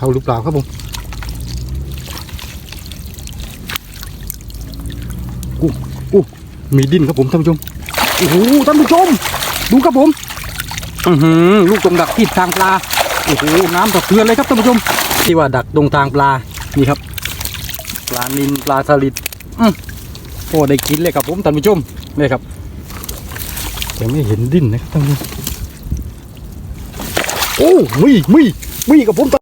เข้าหรือเปล่าครับผมอู้อู้มีดินครับผมท่านผู้ชมโอ้โหท่านผู้ชม ดูครับผม อือหือลูกตรงดักที่ทางปลาโอ้โหน้ำสะเทือนเลยครับท่านผู้ชมที่ว่าดักตรงทางปลานี่ครับ ปลานินปลาสลิดอือโอ้ได้กินเลยครับผมท่านผู้ชมนี่ครับแต่ไม่เห็นดินนะครับท่านผู้ชมโอ้มีมี มีกับผมพ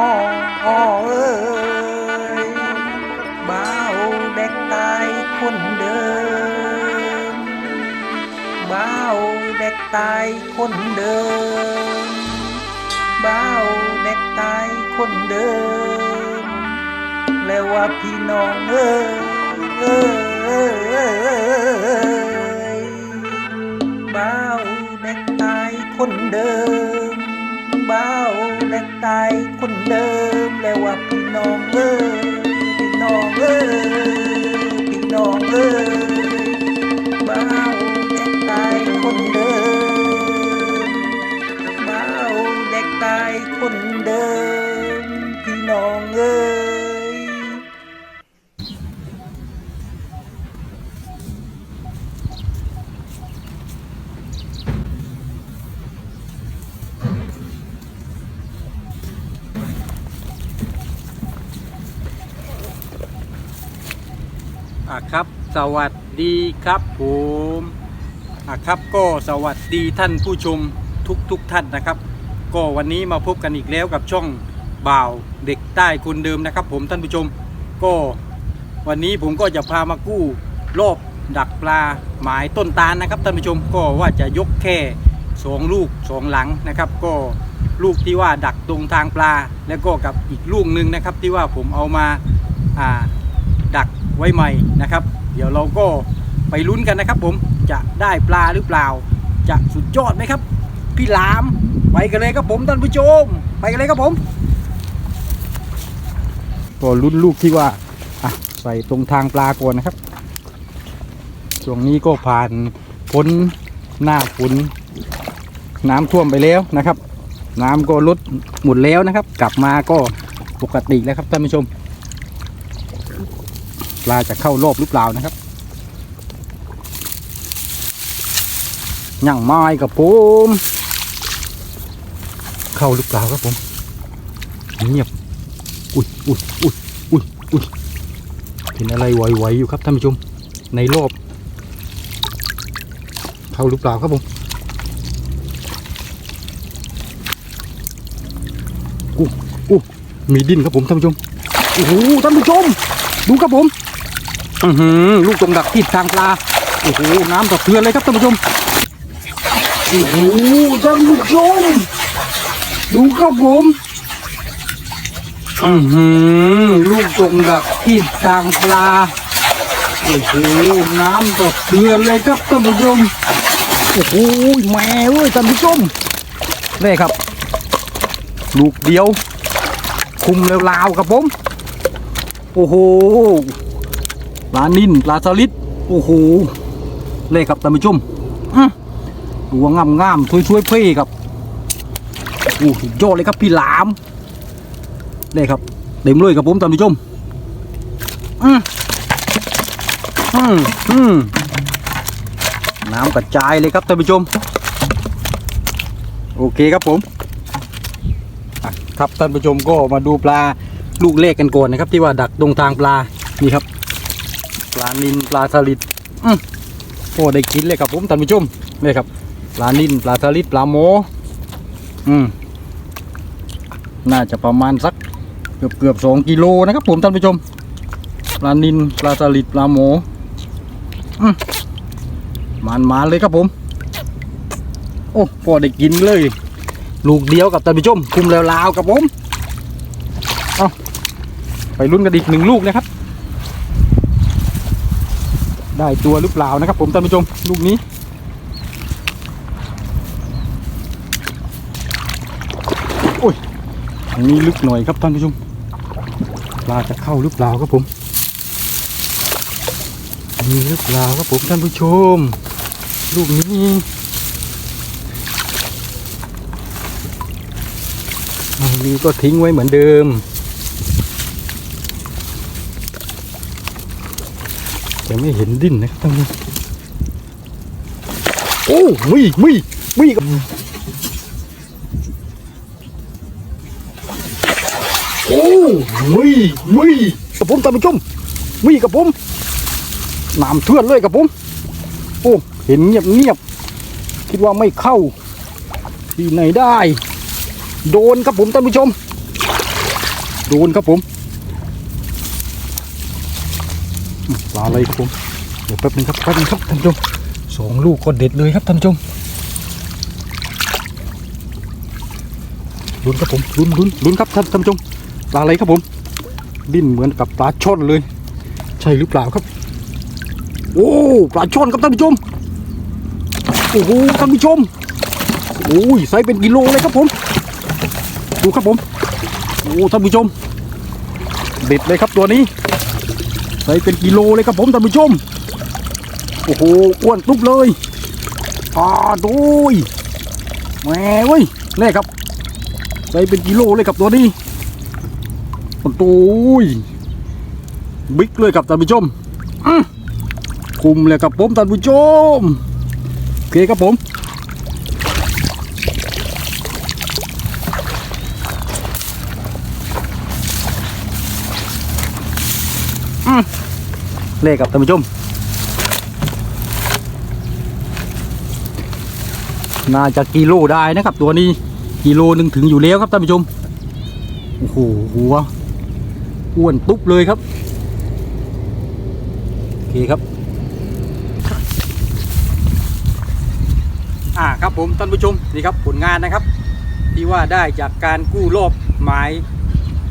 ่อพ่อเอ้ยบ่าเด็กตายคนเดิมบ่าเด็กตายคนเดิม แล้วว่าพี่น้องเอ้ยเอ้ยเบาวเด็กตายคนเดิมบ้าวเด็กตายคนเดิม แล้วว่าพี่น้องเอ้ยพี่น้องเอ้ยพี่น้องเอ้ย อะครับ สวัสดีครับผมอะครับก็สวัสดีท่านผู้ชมทุกทุกท่านนะครับ ก็วันนี้มาพบกันอีกแล้วกับช่องบ่าวเด็กใต้คนเดิมนะครับ ผมท่านผู้ชม ก็วันนี้ผมก็จะพามากู้รอบดักปลาหมายต้นตาลนะครับท่านผู้ชมก็ว่าจะยกแค่สองลูกสองหลังนะครับ ก็ลูกที่ว่าดักตรงทางปลา แล้วก็กับอีกลูกหนึ่งนะครับที่ว่าผมเอามาอ่า ไว้ใหม่นะครับ เดี๋ยวเราก็ไปลุ้นกันนะครับ ผมจะได้ปลาหรือเปล่า จะสุดยอดไหมครับ พี่หลามไปกันเลยครับผมท่านผู้ชม ไปกันเลยครับผมก็ลุ้นลูกที่ว่าอะใส่ตรงทางปลาก่อนนะครับ ช่วงนี้ก็ผ่านพ้นหน้าฝนน้ำท่วมไปแล้วนะครับ น้ำก็ลดหมดแล้วนะครับ กลับมาก็ปกติแล้วครับท่านผู้ชม ปลาจะเข้ารอบหรือเปล่านะครับย่างไม้กับผม เข้าหรือเปล่าครับผมเงียบอุ้ยอุ้ยอุ้ยอุ้ยอุ้ยเห็นอะไรไหวๆอยู่ครับท่านผู้ชม ในรอบ เข้าหรือเปล่าครับผมอู้อู้มีดินครับผมท่านผู้ชมโอ้โหท่านผู้ชม ดูครับผม อือหือลูกตรงดักที่ทางปลาโอ้โหน้ำสะเทือนเลยครับท่านผู้ชมโอ้โหท่านผู้ชมดูครับผมอือหือลูกตรงดักที่ทางปลาโอ้โหน้ำสะเทือนเลยครับท่านผู้ชมโอ้โหแม่เว้ยท่านผู้ชมนี่ครับ ลูกเดียว คุมแล้วลาวครับผม โอ้โห ปลานิ่นปลาสลิดโอ้โหเล่ครับท่านผู้ชมอื้อตัวงามงามๆช่วยๆเพ่ครับโอ้ยอดเลยครับพี่หลามเล่ครับเต็มเลยครับผมท่านผู้ชมอืมอืมอืมน้ำกระจายเลยครับท่านผู้ชม โอเคครับผมครับท่านผู้ชมก็มาดูปลาลูกเล็กกันก่อนนะครับ ที่ว่าดักตรงทางปลานี่ครับ ปลานินปลาสลิดโอ้ได้กินเลยครับผมท่านผู้ชมนี่ครับปลานินปลาสลิดปลาโมอืมน่าจะประมาณสักเกือบเกือบสองกิโลนะครับผมท่านผู้ชมปลานินปลาสลิดปลาโมมันมาเลยครับผม โอ้พอได้กินเลย ลูกเดียวกับท่านผู้ชมคุมแล้วลาวกับผมเอาไปลุ้นกันอีกหนึ่งลูกนะครับ ได้ตัวหรือเปล่านะครับ ผมท่านผู้ชมลูกนี้ โอ้ยอันนี้ลึกหน่อยครับท่านผู้ชมปลาจะเข้าหรือเปล่าครับผมมีหรือเปล่าครับผมท่านผู้ชม ลูกนี้ไม่มีก็ทิ้งไว้เหมือนเดิม แต่ไม่เห็นดิ้นนะครับท่านผู้โอ้มีมีมีกับโอ้มีมีกับผมท่านผู้ชมมีกับผมน้ำเทือนเลยกับผมโอ้เห็นเงียบเงียบคิดว่าไม่เข้า ที่ไหนได้ โดนครับผมท่านผู้ชม โดนครับผมอืม ปลาอะไรครับผมเดี๋ยวแป๊บนึงครับแป๊บนึงครับท่านผู้ชมสองลูกก็เด็ดเลยครับท่านผู้ชมลุ้นครับผมลุ้นลุ้นลุ้นครับท่านท่านผู้ชมปลาอะไรครับผม ดิ้นเหมือนกับปลาช่อนเลย ใช่หรือเปล่าครับ โอ้ปลาช่อนครับท่านผู้ชมโอ้โหท่านผู้ชมโอ้ยไซส์เป็นกิโลเลยครับผม ดูครับผม โอ้ท่านผู้ชมเด็ดเลยครับตัวนี้ ไซส์เป็นกิโลเลยครับผมท่านผู้ชม โอ้โหอ้วนตุ๊บเลยอ่าดูยแหมเว้ยนี่ครับไซส์เป็นกิโลเลยครับตัวนี้โอ้โหยบิ๊กเลยครับท่านผู้ชมคุมเลยครับผมท่านผู้ชมโอเคครับผม เลขครับท่านผู้ชมน่าจะกิโลได้นะครับ ตัวนี้กิโลหนึ่งถึงอยู่แล้วครับท่านผู้ชมโอ้โหหัวอ้วนตุ๊บเลยครับโอเคครับอ่าครับผมท่านผู้ชมนี่ครับผลงานนะครับ ที่ว่าได้จากการกู้รอบหมาย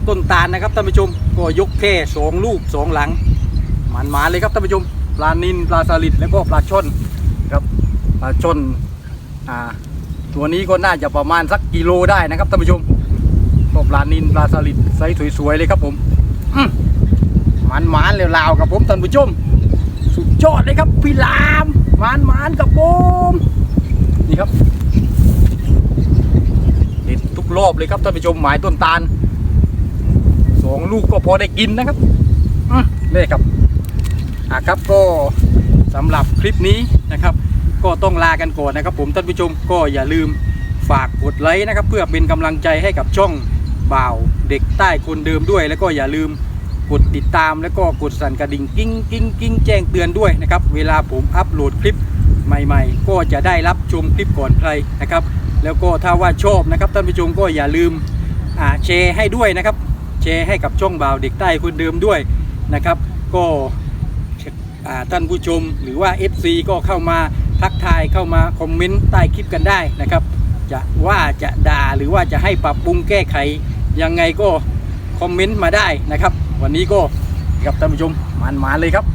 ต้นตาลนะครับท่านผู้ชมก็ยกแค่สองลูกสองหลัง มันมาเลยครับท่านผู้ชมปลานินปลาสลิดแล้วก็ปลาช่อนครับปลาช่อนอ่าตัวนี้ก็น่าจะประมาณสักกิโลได้นะครับท่านผู้ชมก็ปลานินปลาสลิดไซส์สวยๆเลยครับผมมันมานๆลาวๆครับผมท่านผู้ชม สุดยอดเลยครับพี่ลามมานมานกับผมนี่ครับเด็ดทุกรอบเลยครับท่านผู้ชมหมายต้นตาลสองลูกก็พอได้กินนะครับนี่ครับ อะครับก็สำหรับคลิปนี้นะครับ ก็ต้องลากันก่อนนะครับ ผมท่านผู้ชมก็อย่าลืมฝากกดไลค์นะครับ เพื่อเป็นกำลังใจให้กับช่องบ่าวเด็กใต้คนเดิมด้วย แล้วก็อย่าลืมกดติดตามแล้วก็กดสั่นกระดิ่งกิ้งกิ้งกิ้งแจ้งเตือนด้วยนะครับ เวลาผมอัปโหลดคลิปใหม่ๆ ก็จะได้รับชมคลิปก่อนใครนะครับ แล้วก็ถ้าว่าชอบนะครับท่านผู้ชมก็อย่าลืมแชร์ให้ด้วยนะครับแชร์ให้กับช่องบ่าวเด็กใต้คนเดิมด้วยนะครับ ก็ ท่านผู้ชม หรือว่า FC ก็เข้ามาทักทายเข้ามาคอมเมนต์ใต้คลิปกันได้นะครับ จะว่าจะด่าหรือว่าจะให้ปรับปรุงแก้ไข ยังไงก็คอมเมนต์มาได้นะครับ วันนี้ก็กับท่านผู้ชมมันมาเลยครับ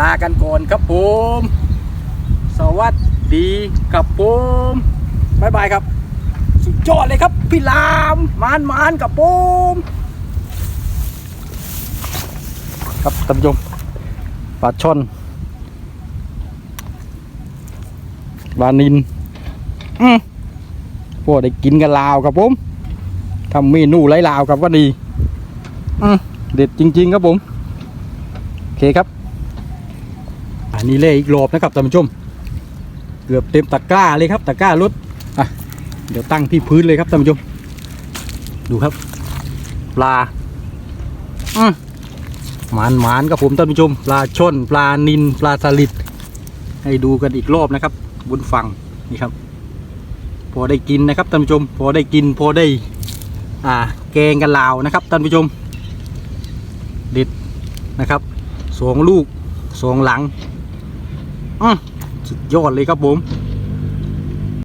ลากันก่อนครับผม สวัสดีครับผมบายบายครับ สุดยอดเลยครับ พี่ลามมานมานกับผมครับท่านผู้ชมปลาช่อน ปลานินอืมพวกได้กินกันลาวครับผมทำเมนูไรลาวครับวันนี้อืมเด็ดจริง ๆ ครับผมโอเคครับ อันนี้เล่อีกรอบนะครับท่านผู้ชม เกือบเต็มตะกร้าเลยครับตะกร้ารถอะเดี๋ยวตั้งที่พื้นเลยครับท่านผู้ชม ดูครับปลาอืมหมานหมานครับผมท่านผู้ชม ปลาช่อนปลานินปลาสลิดให้ดูกันอีกรอบนะครับ บนฝั่งนี่ครับ พอได้กินนะครับท่านผู้ชม พอได้กินพอได้ อ่าแกงกันลาวนะครับท่านผู้ชมเด็ดนะครับสองลูกสองหลังอืมสุดยอดเลยครับผม